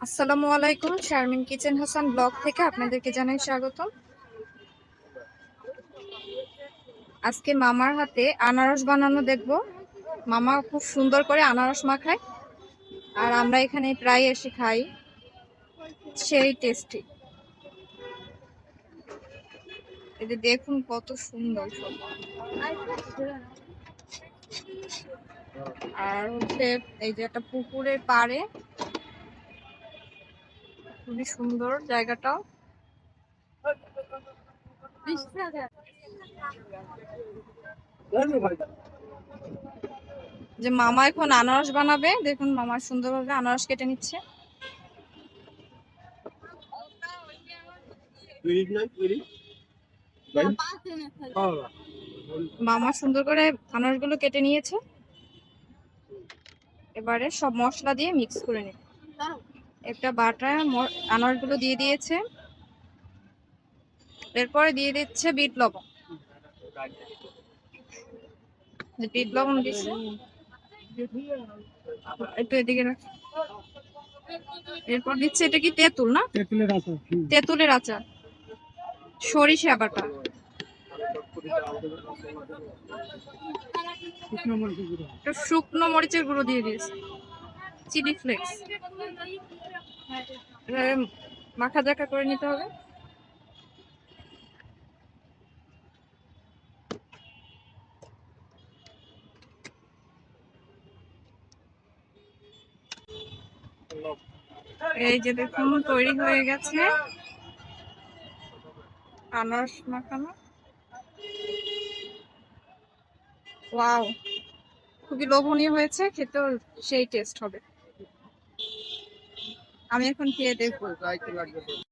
আসসালামু আলাইকুম Sharmin kitchen Hasan blog থেকে আপনাদেরকে জানাই স্বাগত আজকে মামার হাতে আনারস বানানো দেখব। মামা খুব সুন্দর করে আনারস মাখায়, আর আমরা এখানে প্রায় এসে খাই সেই টেস্টি যে দেখুন কত সুন্দর আর হচ্ছে এই যে একটা পুকুরের পাড়ে খুবই সুন্দর জায়গাটাও যে মামা এখন আনারস বানাবে, দেখুন মামা সুন্দরভাবে আনারস কেটে নিচ্ছে। মামা সুন্দর করে আনারসগুলো কেটে নিয়েছে। এবারে সব মশলা দিয়ে মিক্স করে নেবে। একটা বাটা আনারসগুলো দিয়ে দিয়েছে। এরপরে দিয়ে দিচ্ছে বিট লবণ। বিট লবণ দিচ্ছে। একটু এদিকে এরপর দিচ্ছে এটা কি তেঁতুল না? তেঁতুলের আচার। তেঁতুলের আচার। সরিষা বাটা। শুকনো মরিচের গুঁড়ো দিয়ে দিয়েছে। Chilli flakes. মাখা জাকা করে নিতে হবে। এই যে দেখুন, তৈরি হয়ে গেছে। আনারস মাখানো। ওয়াও, খুবই লোভনীয় হয়েছে, খেতেও সেই টেস্ট হবে। আমি এখন খেয়ে দেখব